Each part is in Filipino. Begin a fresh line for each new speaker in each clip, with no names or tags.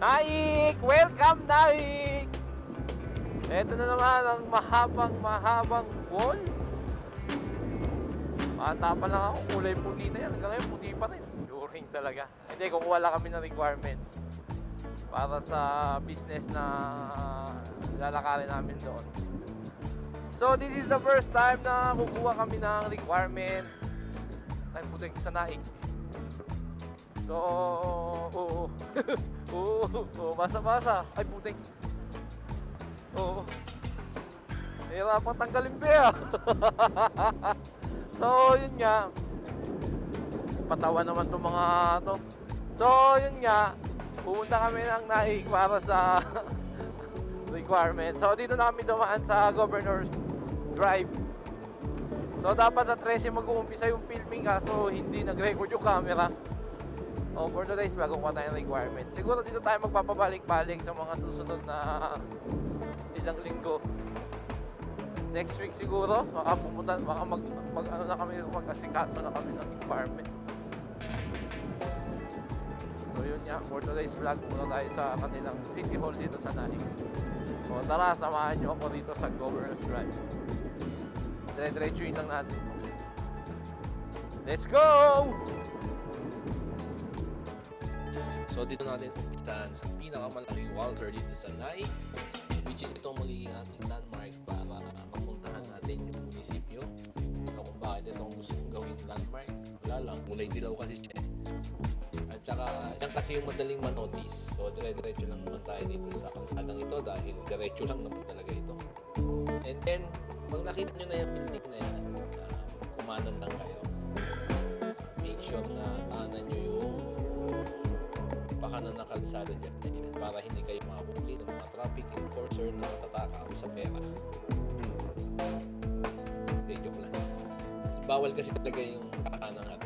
Naik! Welcome, Naik! Ito na naman ang mahabang mahabang wall. Bata pa lang ako, kulay puti na yan. Hanggang ngayon, puti pa rin. Luring talaga. Hindi, kukuha lang kami ng requirements para sa business na lalakarin namin doon. So, this is the first time na kukuha kami ng requirements. Ay, putik sa naik. So, oo. Oo, oo, basa-basa. Ay, putik. Oo. Nahirapan tanggalin pa ah. so, yun nga. Patawa naman itong mga to. So, yun nga. Pumunta kami ng naik para sa requirement. So, dito na kami dumaan sa Governor's Drive. So, dapat sa 13 mag-uumpisa yung filming kaso hindi nag-record yung camera. O, for today's bago kuha tayo ng requirements. Siguro dito tayo magpapabalik-balik sa mga susunod na ilang linggo. Next week siguro, baka pumunta, baka mag, mag ano na kami, mag-asikaso na kami ng requirements. So yun nga, for today's vlog, muna tayo sa kanilang City Hall dito sa Naik. O tara, samahan nyo ako dito sa Governor's Drive. Dire-diretsuin lang natin. Let's go!
So dito natin umpisahan sa pinakamalaking Walter dito sa Nai which is itong magiging ating landmark para mapuntahan natin yung munisipyo. So kung bakit itong gusto kong gawing landmark, wala lang, kulay dilaw kasi siya. At saka, yan kasi yung madaling manotice. So dire-diretso lang naman tayo dito sa kalsadang ito dahil diretso lang naman talaga ito. And then, pag nakita nyo na yung building na yan, uh, kumanan lang kayo. Pakanan ng kalsada dyan para hindi kayo makabuli ng mga traffic enforcer na matatakaw sa pera. Hindi, joke lang. Bawal kasi talaga yung kakanang ano.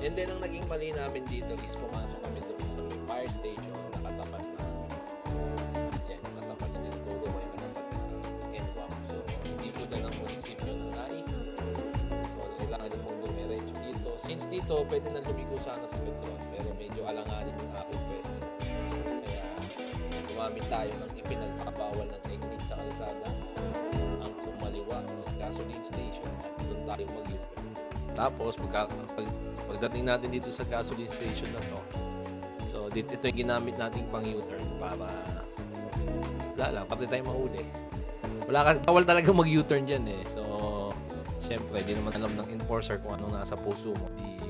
And then, ang naging mali namin dito is pumasok kami doon sa fire station na nakatapat na yan, nakatapat na ng Turo ay nakatapat na ng NWAP. So, hindi ko na ng munisipyo ng NAI. So, kailangan nyo pong dumiretso dito. Since dito, pwede na lumigo sana sa Petron, gumamit tayo ng ipinagpapawal na technique sa kalsada ang kumaliwa sa gasoline station at doon tayo mag Tapos, pagka, pag, pagdating natin dito sa gasoline station na to, so dito, ito yung ginamit nating pang U-turn para wala lang, pati tayo mahuli. Wala ka, bawal talaga mag U-turn dyan eh. So, syempre, di naman alam ng enforcer kung anong nasa puso mo. Di,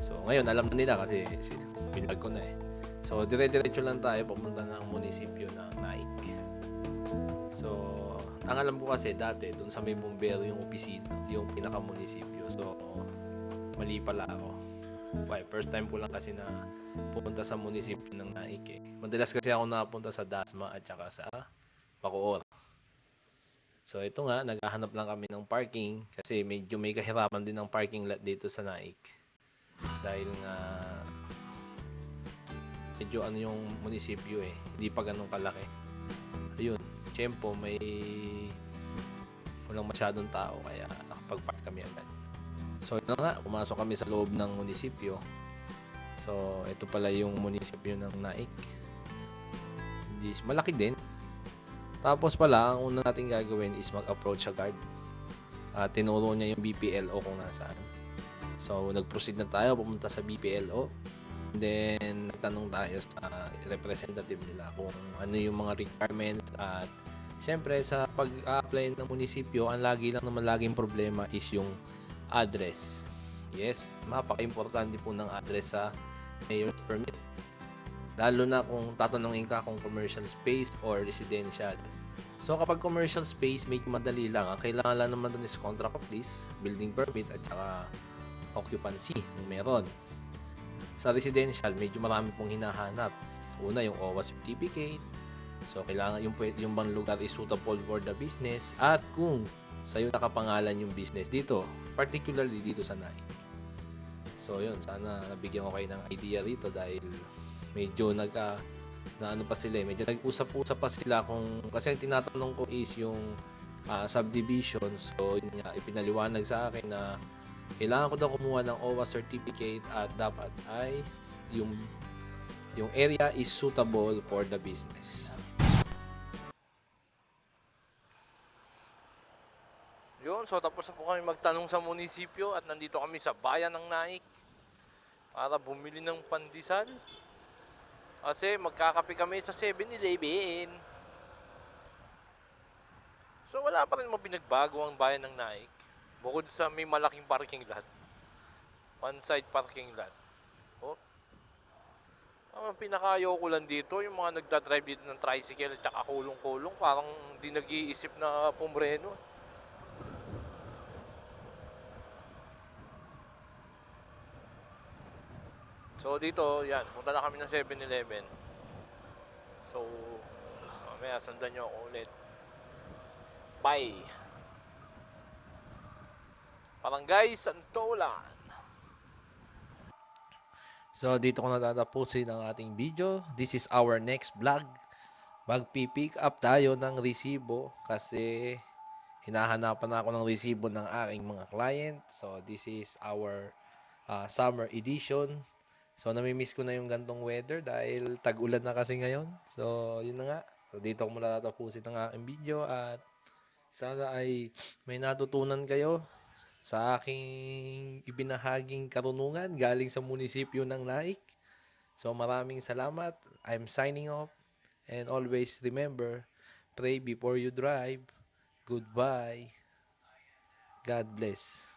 so, ngayon, alam na nila kasi si, pinag ko na eh. So, dire-diretso lang tayo papunta ng munisipyo ng Naik. So, ang alam ko kasi dati, dun sa may bumbero yung opisina, yung pinaka-munisipyo. So, mali pala ako. Why? First time ko lang kasi na pupunta sa munisipyo ng Naik eh. Madalas kasi ako napunta sa Dasma at saka sa Bacoor. So ito nga, naghahanap lang kami ng parking kasi medyo may kahirapan din ng parking lot dito sa Naik. Dahil nga medyo ano yung munisipyo eh, hindi pa ganun kalaki. Ayun, tiyempo may walang masyadong tao kaya nakapag-park kami agad. So ito nga, pumasok kami sa loob ng munisipyo. So ito pala yung munisipyo ng Naik. Hindi, malaki din. Tapos pala, ang una natin gagawin is mag-approach sa guard. At tinuro niya yung BPLO kung nasaan. So, nag-proceed na tayo, pumunta sa BPLO. Then, nagtanong tayo sa representative nila kung ano yung mga requirements at Siyempre, sa pag-apply ng munisipyo, ang lagi lang naman laging problema is yung address. Yes, mapaka-importante po ng address sa mayor's permit. Lalo na kung tatanungin ka kung commercial space or residential. So kapag commercial space, medyo madali lang. Ang kailangan lang naman dun is contract of lease, building permit, at saka occupancy kung meron. Sa residential, medyo marami pong hinahanap. Una, yung OWA certificate. So kailangan yung, yung bang lugar is suitable for the business. At kung sa'yo nakapangalan yung business dito, particularly dito sa Nike. So yun, sana nabigyan ko kayo ng idea rito dahil medyo nagka na ano pa sila eh, medyo nag-usap-usap pa sila kung kasi ang tinatanong ko is yung ah, subdivision so yun nga ipinaliwanag sa akin na kailangan ko daw kumuha ng OWA certificate at dapat ay yung yung area is suitable for the business.
Yun, so tapos na po kami magtanong sa munisipyo at nandito kami sa bayan ng Naik para bumili ng pandesal. Kasi magkakape kami sa 7-Eleven. So wala pa rin mo pinagbago ang bayan ng Naik. Bukod sa may malaking parking lot. One side parking lot. Oh. Ang pinakayaw ko lang dito, yung mga nagdadrive dito ng tricycle at saka kulong-kulong, parang hindi nag-iisip na pumreno. So dito, yan, punta na kami ng 7-Eleven. So, mamaya sundan nyo ako ulit. Bye! Barangay Santolan.
So dito ko natatapusin ang ating video. This is our next vlog. Magpi-pick up tayo ng resibo kasi hinahanapan ako ng resibo ng aking mga client. So this is our uh, summer edition. So namimiss ko na yung gantong weather dahil tag-ulan na kasi ngayon. So yun na nga. So dito ko muna tatapusin ang aking video at sana ay may natutunan kayo sa aking ibinahaging karunungan galing sa munisipyo ng Naik. So maraming salamat. I'm signing off. And always remember, pray before you drive. Goodbye. God bless.